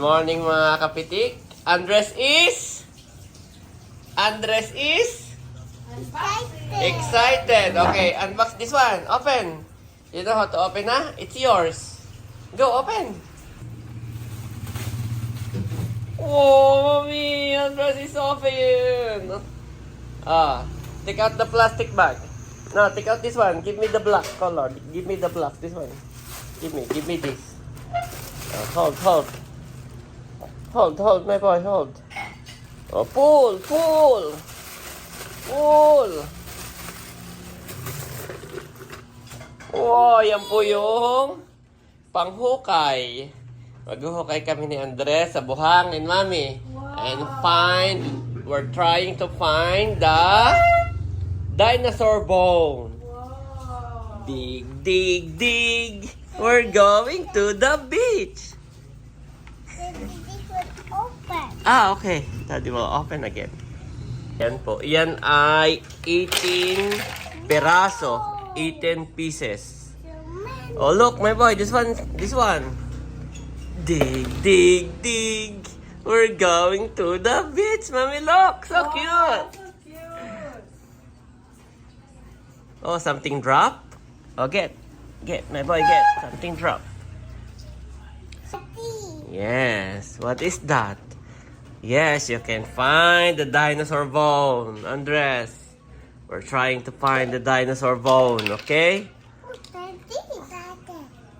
morning mga kapitik. Andres is? Andres is? Excited. Excited. Okay, unbox this one. Open. You know how to open, ha? It's yours. Go, open. Oh, mommy, Andres is open. Ah, take out the plastic bag. No, take out this one. Give me the black color. Give me the black. This one. Give me, give me this. Ah, hold, hold. Hold, hold, my boy, hold. Oh, pull, pull. Pull. Wow, yan po yung panghukay. Maghuhukay kami ni Andres sa buhangin, mami. And find, we're trying to find the dinosaur bone. Dig, dig, dig. We're going to the beach. Ah, okay. Daddy will open again. Yan po. Yan ay 18 peraso. 18 pieces. Oh, look, my boy. This one. This one. Dig, dig, dig. We're going to the beach, mommy. Look, so cute. Oh, something drop. Oh, get. Get, my boy, get. Something drop. Yes. What is that? Yes, you can find the dinosaur bone. Andres, we're trying to find the dinosaur bone, okay?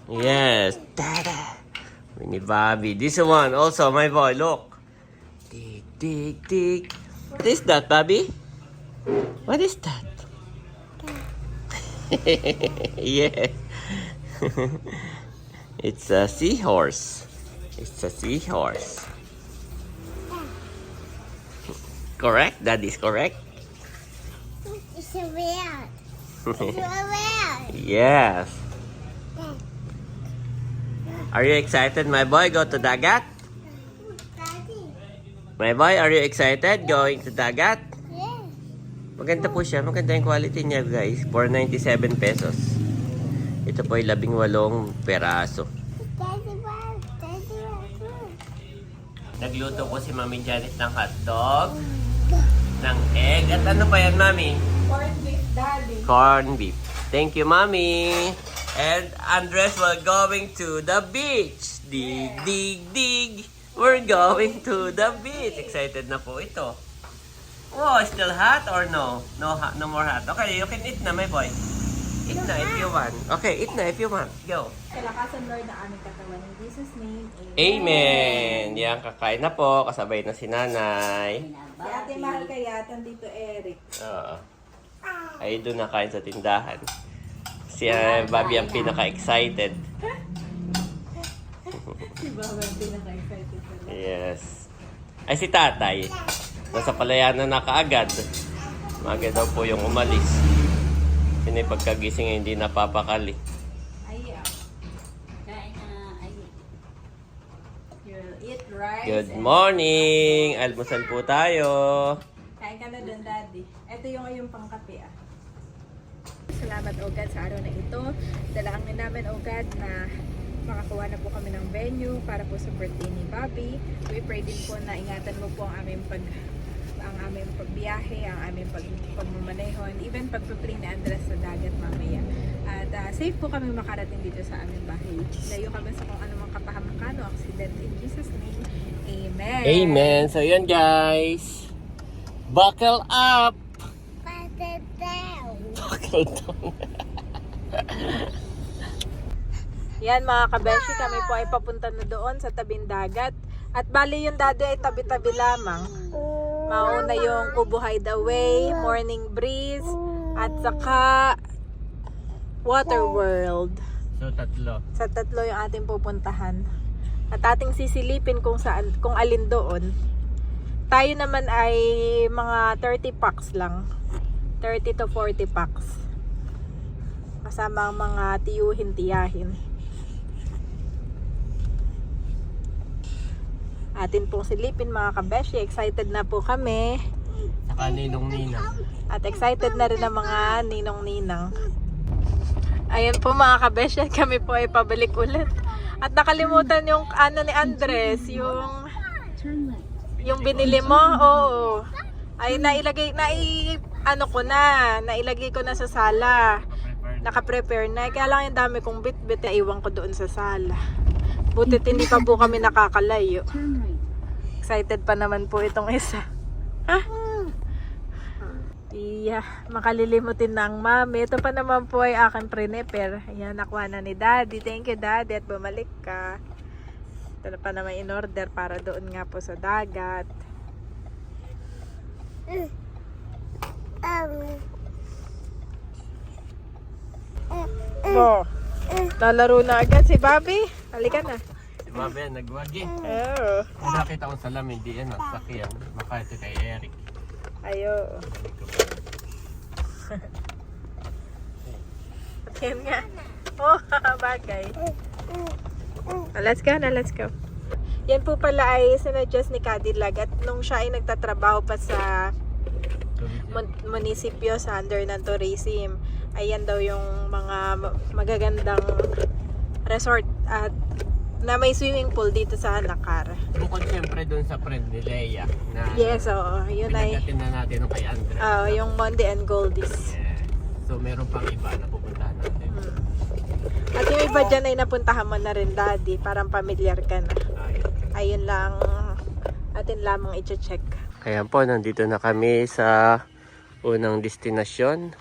Yes. Dada. Mini Bobby. This one also, my boy, look. Dig, dig, dig. What is that, Bobby? What is that? yeah. it's a seahorse. It's a seahorse. Correct? That is correct? It's a weird. It's a weird. yes. Are you excited, my boy? Go to Dagat? Daddy. My boy, are you excited going to Dagat? Yes. Maganda po siya. Maganda yung quality niya, guys. 497 pesos. Ito po ay labing walong peraso. Nagluto po si Mami Janet ng hotdog, ng egg, at ano pa yan, Mami? Corned beef, daddy. Corn beef. Thank you, Mami. And Andres, we're going to the beach. Dig, dig, dig. We're going to the beach. Excited na po ito. Oh, still hot or no? No, no more hot. Okay, you can eat na, my boy. Eat na if you want. Okay, eat na if you want. Go. Kalakasan Lord na aming katawan. In Jesus' name, Amen. Amen. Yan, kakain na po. Kasabay na si nanay. Si ate mahal kaya, dito Eric. Oo. Ay, doon na kain sa tindahan. Si uh, Bobby ang pinaka-excited. Si Baba ang pinaka-excited Yes. Ay, si tatay. Nasa palayanan na kaagad. Maga daw po yung umalis. Yung pagkagising ay hindi napapakali. Ay. Kain na, ay. You'll eat rice. Good and- morning! Almusal po tayo. Kain ka na dun, daddy. Ito yung yung pangkape, ah. Salamat, O God, sa araw na ito. Dalangin namin, O God, na makakuha na po kami ng venue para po sa birthday ni Bobby. We pray din po na ingatan mo po ang aming pag aming pagbiyahe, ang aming pag, pagmamanehon, even pagpa-play ni Andres sa dagat mamaya. At ah, safe po kami makarating dito sa aming bahay. Layo kami sa kung anumang kapahamakan o accident. In Jesus' name, Amen. Amen. So, yun guys. Buckle up! Father down. Buckle down. Yan mga kabeshi, kami po ay papunta na doon sa tabing dagat. At bali yung dati ay tabi-tabi lamang. Mauna yung Kubo Hideaway, Morning Breeze, at saka Water World. So, tatlo. Sa tatlo yung ating pupuntahan. At ating sisilipin kung saan, kung alin doon. Tayo naman ay mga 30 packs lang. 30 to 40 packs. Kasama ang mga tiyuhin-tiyahin. Atin pong silipin mga kabeshi. Excited na po kami. Saka ninong-ninang. At excited na rin ang mga ninong-ninang. Ayan po mga kabeshi, kami po ay pabalik ulit. At nakalimutan yung ano ni Andres, yung yung binili mo. Oo. Ay nailagay nai ano ko na, nailagay ko na sa sala. Naka-prepare na. Kaya lang yung dami kong bit-bit na iwan ko doon sa sala. Butit hindi pa po kami nakakalayo. Excited pa naman po itong isa. Iya, makalilimutin na ang mami. Ito pa naman po ay aking prepare. Ayan, nakuha na ni daddy. Thank you daddy at bumalik ka. Ito na pa naman in order para doon nga po sa dagat. Um, Oh, lalaro na agad si Bobby. Halika na. Si yan, nagwagi. Oh, Yung nakita ko sa lamin, di yan, sakyan. Baka ito kay Eric. ayo. Yan nga. Oh, bagay. Oh, let's go na, let's go. Yan po pala ay sinadjust ni Cadillac at nung siya ay nagtatrabaho pa sa mun- munisipyo sa under ng tourism, ayan daw yung mga ma- magagandang resort at na may swimming pool dito sa Nakar. Bukod siyempre doon sa friend ni Leia na Yes, oo. Yun ay pinagatin na natin yung kay Andres. ah, yung Monday and Goldies. Yeah. So meron pang iba na pupuntahan natin. Mm. At yung iba dyan ay napuntahan mo na rin, Daddy. Parang familiar ka na. Ayun. Ayun lang atin lamang i-check. Ayan po, nandito na kami sa unang destinasyon,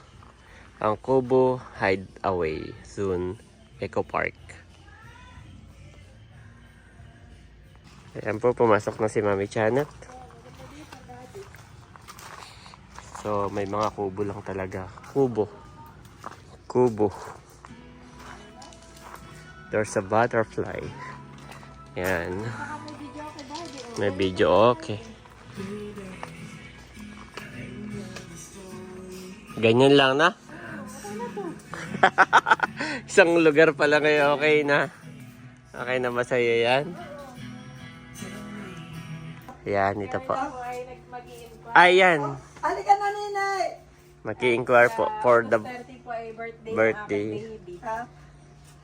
ang Kubo Hideaway Zone Eco Park. Ayan po, pumasok na si Mami Janet. So, may mga kubo lang talaga. Kubo. Kubo. There's a butterfly. Yan. May video, okay. Ganyan lang na? Isang lugar pa lang kayo, okay na? Okay na ba sa'yo yan? Yan, ito po. Ayan. Halika na, Ninay! Mag-i-inquire po for the 30 po ay birthday, birthday. ng aking baby. Ha?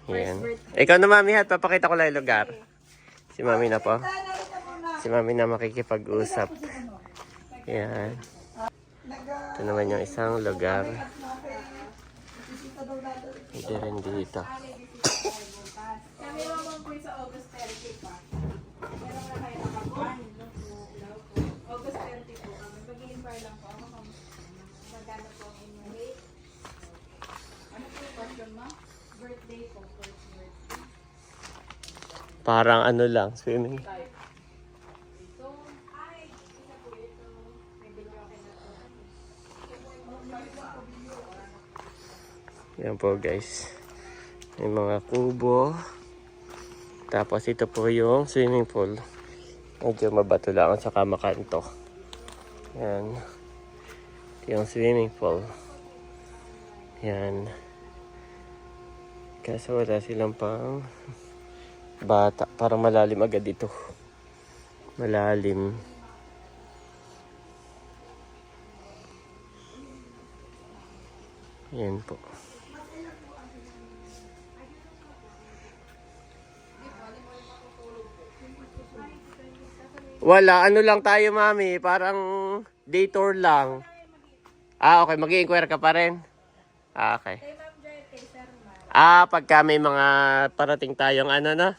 Yan. Ikaw na mami hat, papakita ko lang yung lugar. Si mami na po. Si mami na makikipag-usap. Yan. Ito naman yung isang lugar. Hindi rin dito. Kami naman po sa August 30 pa. Meron na kayo nakabuan. August 30 po kami. Mag-i-inquire lang po ako kung magkano po ang inyong rate. Ano po yung question mo? Birthday po. First birthday. Parang ano lang, swimming. Yan po guys. May mga kubo. Tapos ito po yung swimming pool. Medyo mabato lang at saka makanto. Yan. Ito yung swimming pool. Yan. Kaso wala silang pang bata. Parang malalim agad ito. Malalim. Yan po. Wala, ano lang tayo mami, parang day tour lang. Ah, okay, mag inquire ka pa rin. Ah, okay. Ah, pagka may mga parating tayong ano na.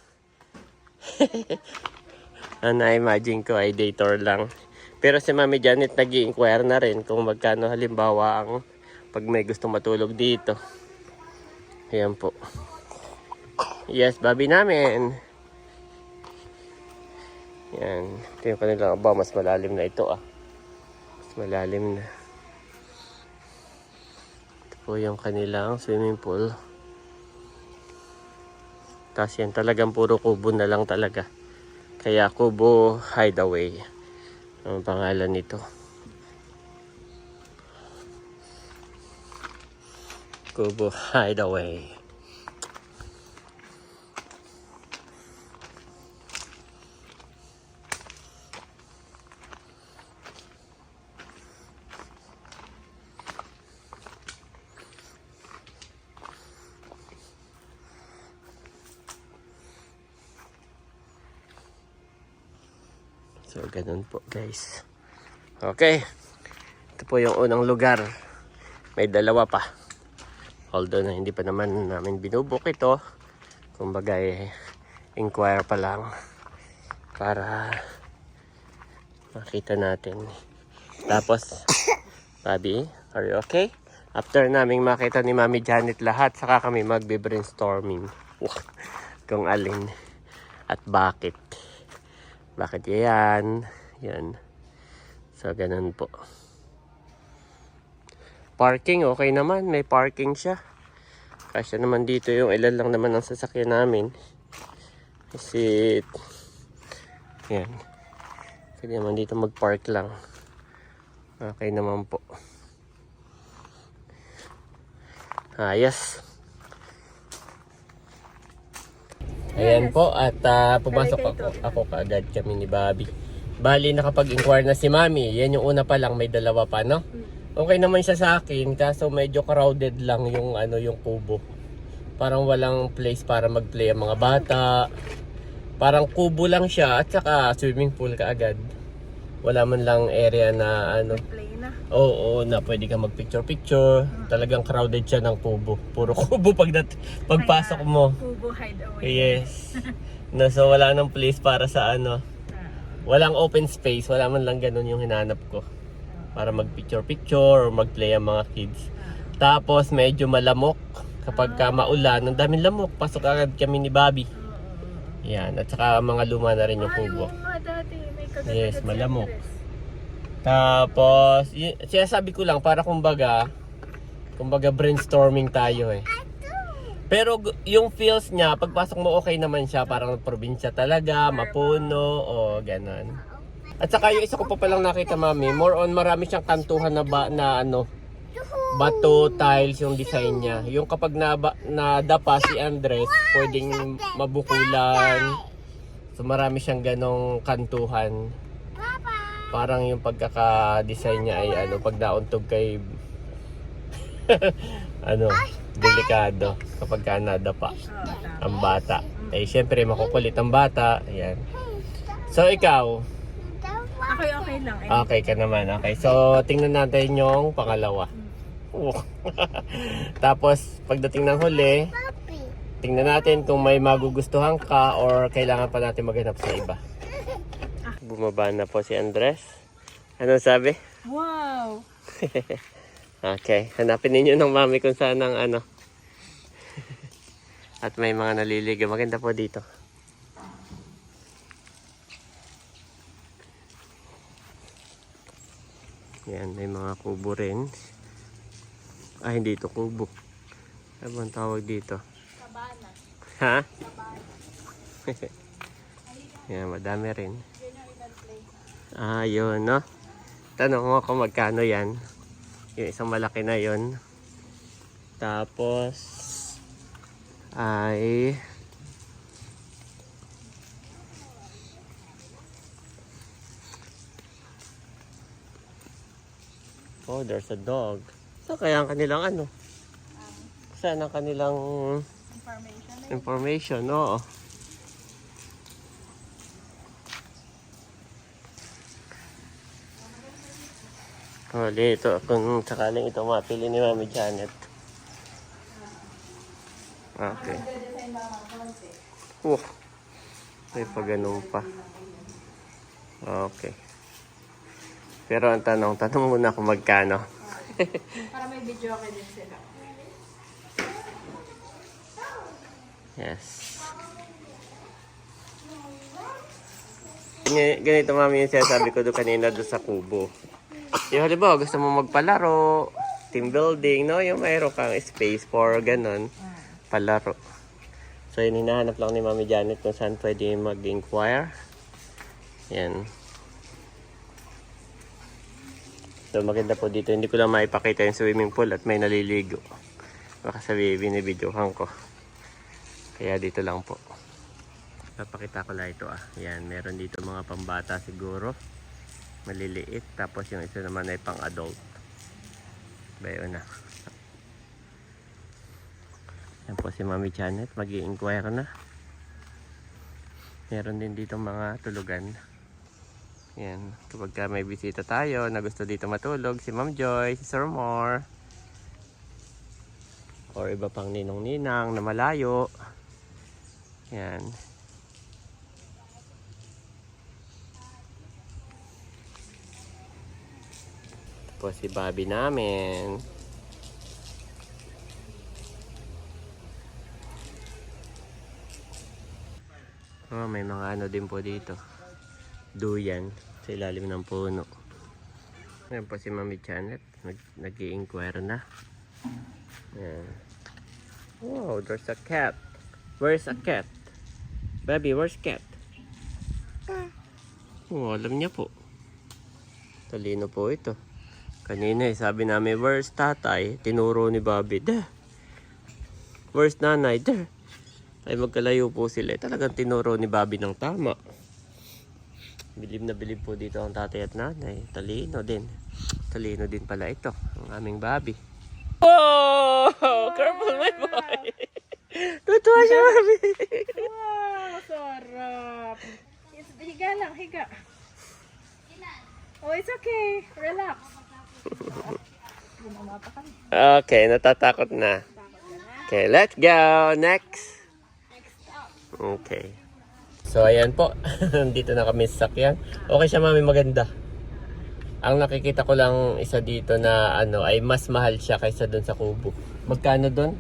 ano, imagine ko ay day lang. Pero si Mami Janet nag inquire na rin kung magkano halimbawa ang pag may gusto matulog dito. Ayan po. Yes, babi namin. Yan. Ito yung kanilang aba. Mas malalim na ito ah. Mas malalim na. Ito po yung kanilang swimming pool. Tapos yan talagang puro kubo na lang talaga. Kaya Kubo Hideaway. Ang pangalan nito. Kubo Hideaway. So, ganun po guys. Okay. Ito po yung unang lugar. May dalawa pa. Although na hindi pa naman namin binubuk ito. Kumbaga eh, inquire pa lang. Para makita natin. Tapos, Bobby, are you okay? After naming makita ni Mami Janet lahat, saka kami magbe-brainstorming. Kung alin at bakit. Bakit yan? Yan. So, ganun po. Parking, okay naman. May parking siya. Kasi naman dito yung ilan lang naman ang sasakyan namin. Kasi, yan. Pwede naman dito mag-park lang. Okay naman po. Ayos. Ayan po at ah, pumasok ako, ako kaagad kami ni Bobby. Bali nakapag-inquire na si Mami. Yan yung una pa lang may dalawa pa no. Okay naman siya sa akin kaso medyo crowded lang yung ano yung kubo. Parang walang place para mag-play ang mga bata. Parang kubo lang siya at saka swimming pool kaagad. Wala man lang area na ano Play na. Oo, na pwede ka magpicture-picture. Talagang crowded siya ng kubo. Puro kubo pag dat- pagpasok mo. Kubo hideaway. Yes. No, so wala nang place para sa ano. Ah, Walang open space. Wala man lang ganun yung hinanap ko. Para magpicture-picture or magplay ang mga kids. Tapos medyo malamok. Kapag ka maulan, ang daming lamok. Pasok agad kami ni Bobby. Yan. At saka mga luma na rin yung Ay, kubo. oo nga dati. May Yes, malamok. Tapos, y- sinasabi ko lang para kumbaga, kumbaga brainstorming tayo eh. Pero yung feels niya, pagpasok mo okay naman siya, parang probinsya talaga, mapuno, o ganon. At saka yung isa ko pa palang nakita mami, more on marami siyang kantuhan na ba, na ano, bato tiles yung design niya. Yung kapag na, nadapa si Andres, pwedeng mabukulan. So marami siyang ganong kantuhan. Parang yung pagkaka-design niya ay ano, pag nauntog kay ano, delikado kapag ka nadapa ang bata. Eh syempre makukulit ang bata. Ayan. So ikaw, Okay, okay lang. Eh. okay ka naman. Okay. So tingnan natin yung pangalawa. Oh. Tapos pagdating ng huli, tingnan natin kung may magugustuhan ka or kailangan pa natin maghanap sa iba. Bumaba na po si Andres. Ano sabi? Wow! Okay, hanapin ninyo ng mami kung saan ang ano. At may mga naliligaw. Maganda po dito. Yan, may mga kubo rin. Ah, hindi ito kubo. Ano bang tawag dito? Kabana. Ha? Yan, madami rin. Ah, yun, no? Tanong mo kung magkano yan. Yung isang malaki na yon. Tapos, ay... Oh, there's a dog. So, kaya ang kanilang ano? Saan ang kanilang Information. information? Oo. Oh, dito. Kung sakaling ito mapili ni Mami Janet. Okay. Oh, may pa ganun pa. Okay. Pero ang tanong, tanong muna kung magkano. Para may video okay din sila. Yes. Ganito mami yung sinasabi ko doon kanina doon sa kubo. Yung halimbawa gusto mo magpalaro, team building, no? Yung mayroon kang space for ganun, palaro. So yun, hinahanap lang ni Mami Janet kung saan pwede mag-inquire. Yan. So maganda po dito. Hindi ko lang maipakita yung swimming pool at may naliligo. Baka sabihin, binibidyohan ko. Kaya dito lang po. Papakita ko lang ito ah. Yan, meron dito mga pambata siguro. Maliliit. Tapos yung isa naman ay pang adult. Bayo na. Yan po si Mami Janet. mag inquire na. Meron din dito mga tulugan. Yan. Kapag ka may bisita tayo na gusto dito matulog, si Ma'am Joy, si Sir Moore. Or iba pang ninong-ninang na malayo. Yan. Po si Bobby namin. Oh, may mga ano din po dito. Duyan sa ilalim ng puno. Ayan po si Mami Janet. Nag inquire na. Ayan. Wow, there's a cat. Where's a cat? Baby, where's cat? Oh, alam niya po. Talino po ito. Kanina eh, sabi namin, where's tatay? Tinuro ni Bobby, there. Where's nanay? There. Ay magkalayo po sila. Eh, Talagang tinuro ni Bobby ng tama. Bilib na bilib po dito ang tatay at nanay. Talino din. Talino din pala ito. Ang aming Bobby. Oh! Careful my boy! Tutuwa siya, Bobby! Wow, sarap. Higa lang, higa. Oh, it's okay. Relax. Okay, natatakot na. Okay, let's go. Next. Okay. So, ayan po. Dito na kami sa sakyan. Okay siya, mami. Maganda. Ang nakikita ko lang isa dito na ano ay mas mahal siya kaysa doon sa kubo. Magkano doon?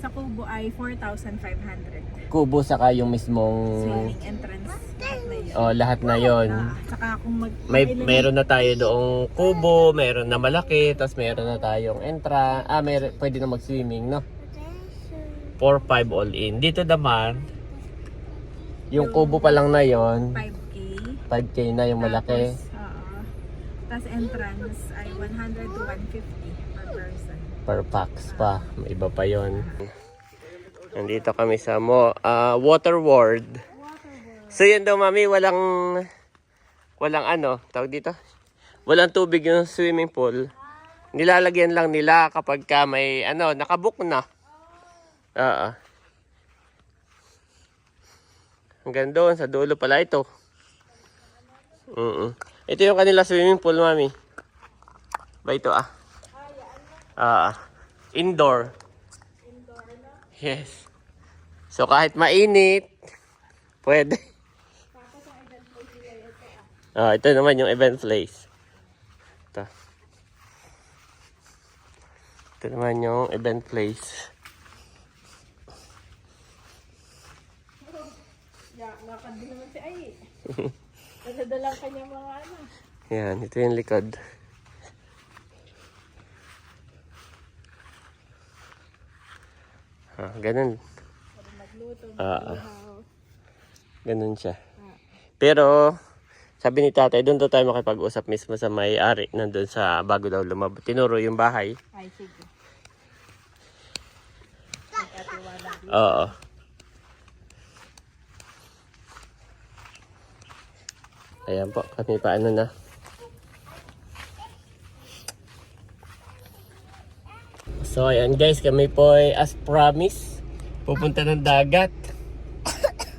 Sa Kubo ay 4,500. Kubo saka yung mismong Swimming entrance. Lahat na yun. oh, lahat na yon. Ah, saka kung mag... May meron na tayo doong kubo, meron na malaki, tapos meron na tayong entra. Ah, meron pwede na mag-swimming, no? 4-5 all in. Dito naman, yung kubo pa lang na yon, 5K. 5k na yung malaki. Tapos, oo. Tapos entrance ay 100 to 150 per pax pa. May iba pa yon. Nandito kami sa mo, ah, Water World. So yun daw mami, walang walang ano, tawag dito. Walang tubig yung swimming pool. Nilalagyan lang nila kapag ka may ano, nakabook na. Oo. Hanggang doon, sa dulo pala ito. Mm Ito yung kanila swimming pool, mami. Ba ito ah? Ah, indoor. Yes. So kahit mainit, pwede. Ah, ito naman yung event place. Ito. Ito naman yung event place. Lakad din naman si Ay. Dala-dalang kanya mga ano. Yan, ito yung likod. Ah, ganun. Magluto, Ah, ah. Ganun siya. Pero, sabi ni tatay, doon daw tayo makipag-usap mismo sa may-ari nandun sa bago daw lumab. Tinuro yung bahay. Ay, sige. Oo. Ayan po, kami pa ano na. So ayan guys, kami po ay as promise, pupunta ng dagat.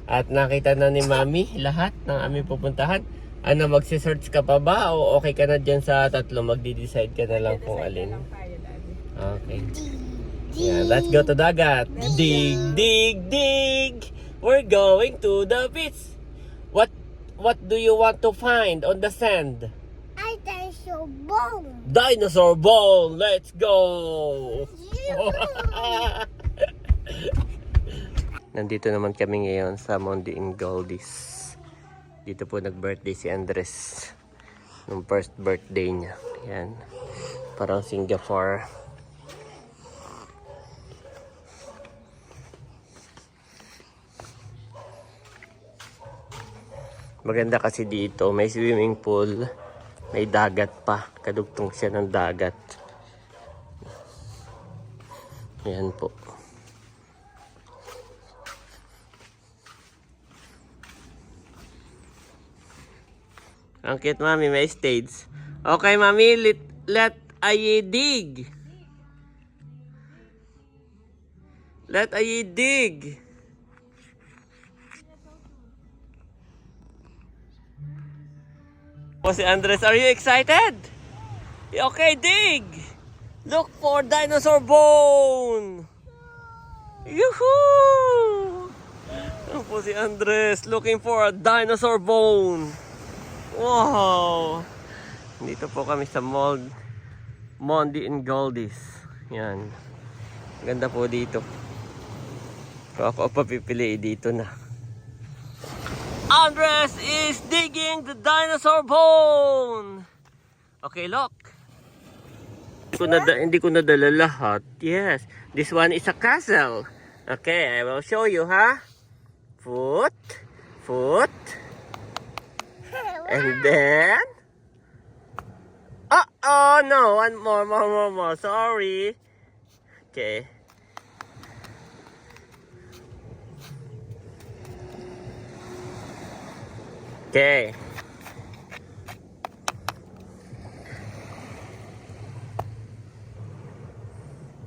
At nakita na ni Mami lahat ng aming pupuntahan. Ano, magsisearch ka pa ba o okay ka na dyan sa tatlo? Magdi-decide ka na lang kung alin. Okay. Yeah, let's go to dagat. Dig, dig, dig. We're going to the beach. What what do you want to find on the sand? So bone. Dinosaur bone. Let's go. Nandito naman kami ngayon sa Mondi in Goldies. Dito po nag-birthday si Andres. Nung first birthday niya. Yan. Parang Singapore. Maganda kasi dito, may swimming pool, may dagat pa, kadugtong siya ng dagat. Yan po. Ang cute mami, may stage. Okay mami, let, let aye dig. Let aye dig. Oh, si Andres, are you excited? Okay, dig! Look for dinosaur bone! Yoo-hoo! Ano po si Andres looking for a dinosaur bone. Wow! Dito po kami sa mall Mondi and Goldies. Yan. Ganda po dito. Kung ako papipili dito na. Andres is digging the dinosaur bone. Okay, look. Hindi ko, nada, hindi ko nadala lahat. Yes. This one is a castle. Okay, I will show you, ha? Foot. Foot. And then... Oh, oh, no. One more, more, more, more. Sorry. Okay. Okay.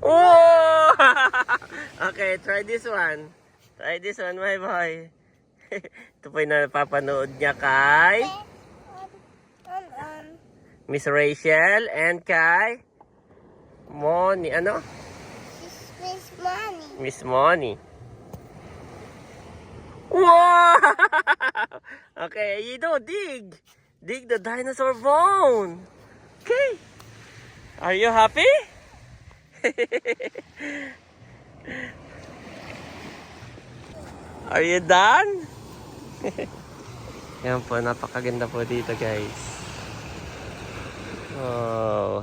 Oh! okay, try this one. Try this one, my boy. Ito po yung napapanood niya kay Miss Rachel and kay Moni, ano? this is money. Miss Moni. Wow! okay, know, dig. Dig the dinosaur bone. Okay. Are you happy? Are you done? Yan po, napakaganda po dito guys. Oh.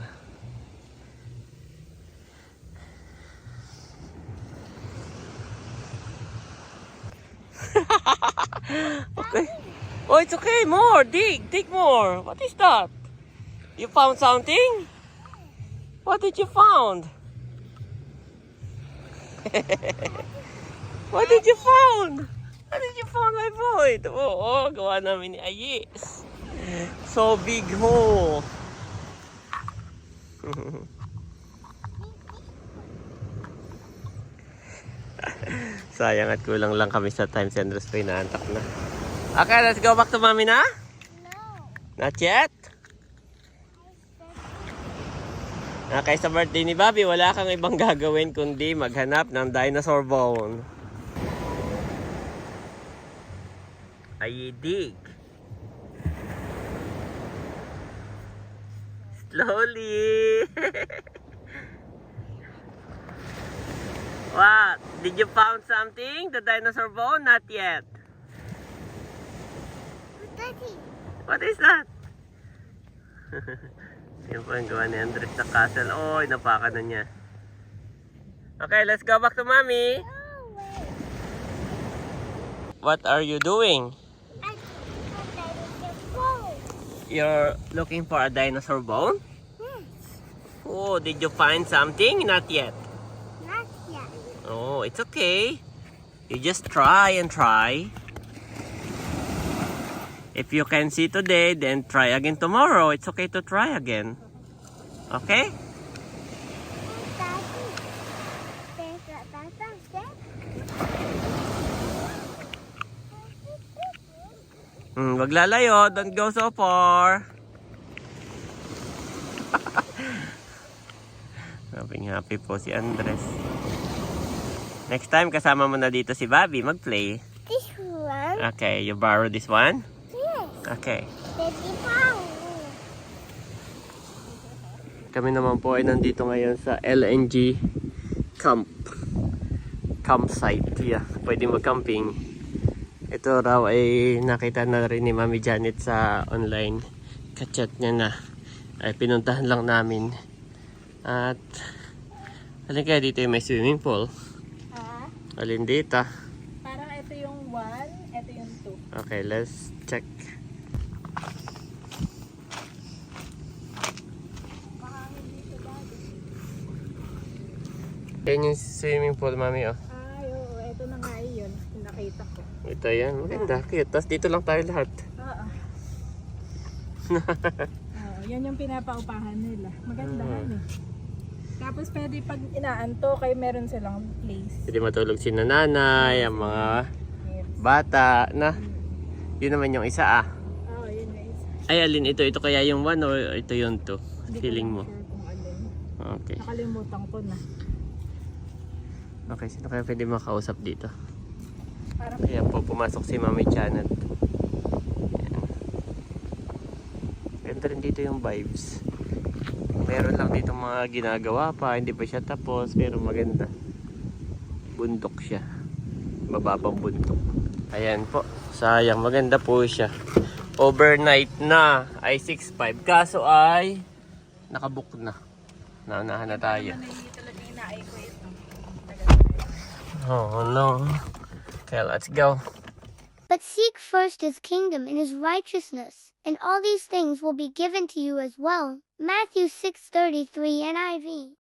Okay. Oh, it's okay. More. Dig. Dig more. What is that? You found something? What did you found? what did you found? What did you found, my boy? Oh, oh, gawa namin ni. So big hole. Sayang at kulang lang kami sa time. Si Andres pa inaantak na. Okay, let's go back to mommy na? No. Not yet? Okay, sa birthday ni Bobby, wala kang ibang gagawin kundi maghanap ng dinosaur bone. Ay, dig. Slowly. What? Did you found something? The dinosaur bone? Not yet. What is that? Yan po yung gawa ni Andres sa castle. Oy, napaka na niya. Okay, let's go back to mommy. What are you doing? You're looking for a dinosaur bone? Yes. Oh, did you find something? Not yet. Yet. Oh, it's okay. You just try and try. If you can see today, then try again tomorrow. It's okay to try again. Okay? Hmm, wag lalayo. Don't go so far. happy happy po si Andres. Next time, kasama mo na dito si Bobby mag-play. This one. Okay, you borrow this one? Yes. Okay. Kami naman po ay nandito ngayon sa LNG camp. Campsite. Yeah, pwede mag-camping. Ito raw ay nakita na rin ni Mami Janet sa online. Kachat niya na. Ay pinuntahan lang namin. At alin kaya dito yung may swimming pool? Ah, Alin dito? parang ito yung 1, ito yung 2. Okay, let's check. Yan yung swimming pool, Mami, oh. Ay, oo, ito na nga yun. Nakita ko. Ito yan, maganda, cute. Tapos dito lang tayo lahat. Oo. Oo, yan yung pinapaupahan nila. Magandahan eh. Tapos pwede pag inaanto kay meron silang place. Pwede matulog si nanay, ang mga Yes. bata, na. Yun naman yung isa ah. Oo, yun yung isa. Ay, alin ito? Ito kaya yung 1 or ito yung 2? Hindi Feeling mo. sure kung alin. Okay. Nakalimutan ko na. Okay, sino kaya pwede makausap dito? Para Ayan po, pumasok si Mami Janet. Ayan. Ganda rin dito yung vibes. Meron lang dito mga ginagawa pa, hindi pa siya tapos, pero maganda. Bundok siya. Mababang bundok. Ayan po, sayang, maganda po siya. Overnight na ay 6.5. Kaso ay nakabook na. Naunahan na tayo. Oh no. Okay, let's go. But seek first his kingdom and his righteousness, and all these things will be given to you as well. Matthew 6:33 NIV.